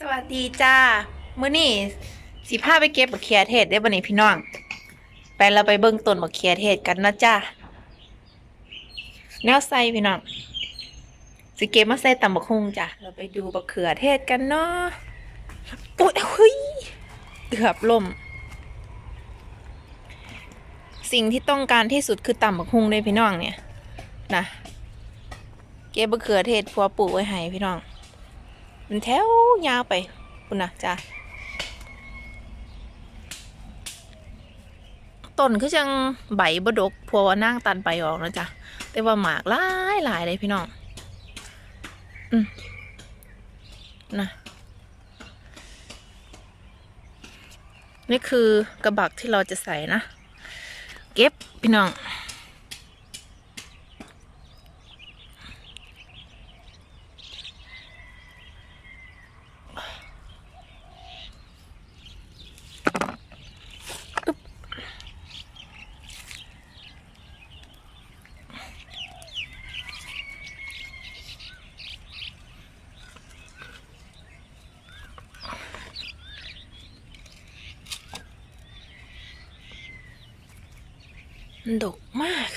สวัสดีจ้ามื้อนี้สิพาไปเก็บบักเขียเทศได้บ่นี่พี่น้อง ไปเราไปเบิ่งต้นบักเขียเทศกันนะจ้าแนวใส่พี่น้องสิเก็บมาใส่ตำบักฮุงจ้ะเราไปดูบักเขือเทศกันเนาะโอ้ยเฮ้ยเกือบล่ม สิ่งที่ต้องการที่สุดคือตำบักฮุงเลยพี่น้องเนี่ยนะเก็บบักเขือเทศพัวปลูกไว้ให้พี่น้อง มันแถวยาวไปคุณนะจ้ะต้นคือจังใบบดกพราะว่านั่งตันไปออกนะจ๊ะแต่ว่าหมากหลายหลายเลยพี่น้องอืมนะนี่คือกระบักที่เราจะใส่นะ เก็บพี่น้อง ดกมาก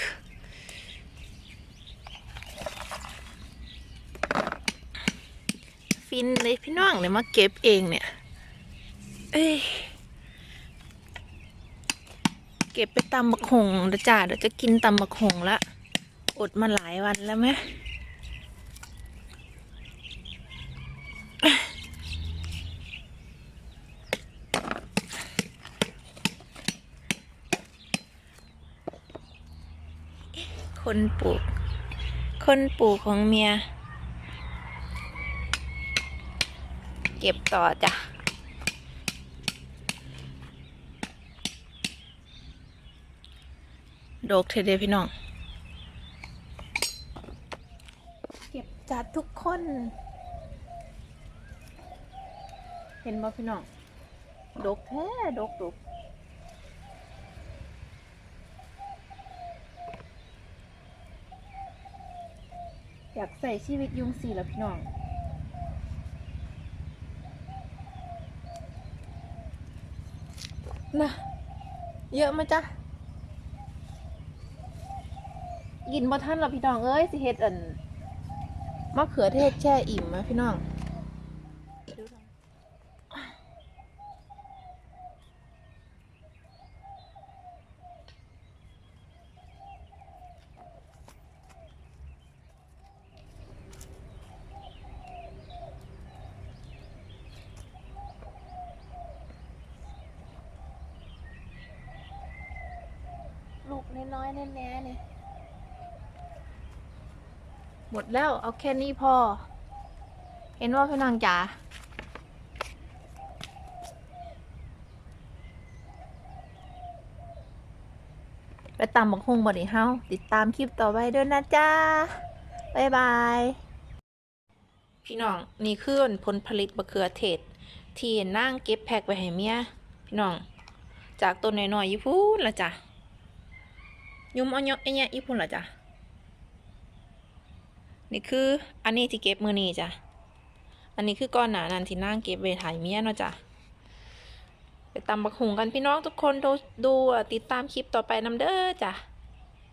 ฟินเลยพี่น้องเลยมาเก็บเองเนี่ย เอ้ย เก็บไปตำบักหงเดี๋ยวจ้าเดี๋ยวจะกินตำบักหงละ อดมาหลายวันแล้วไหม คนปลูก คนปลูกของเมีย เก็บต่อจ้ะโดกเทเดพี่น้อง เก็บจัดทุกคน เห็นบ่พี่น้อง ดกแท้ ดกดก อยากใส่ชีวิตยุงสีแล้วพี่น้องนะเยอะไหมจ๊ะกินบ่ท่านหรอพี่น้องเอ้ยสิเฮ็ดอันมะเขือเทศแช่อิ่มไหมพี่น้อง น้อยๆแน่ๆเนี่ยหมดแล้วเอาแค่นี้พอ เห็นว่าพี่นางจ๋าไปตามบักฮงบอดี้เฮาติดตามคลิปต่อไปด้วยนะจ๊ะบ๊ายบาย พี่น้องนี่คือผลผลิตบะเขือเทศ ที่นั่งเก็บแพ็กไว้ให้เมียพี่น้อง จากต้นน้อยๆอยี่พูนละจ้ะ ยุมอาเนาะไอ้เนี่ยญี่ปุ่นเหรอจ๊ะนี่คืออันนี้ที่เก็บมือนี้จ้ะอันนี้คือก้อนหนานันที่นั่งเก็บเวทายเมียเนาะจ้ะไปตำบักหุงกันพี่น้องทุกคนดูดูติดตามคลิปต่อไปนำเด้อจ้ะ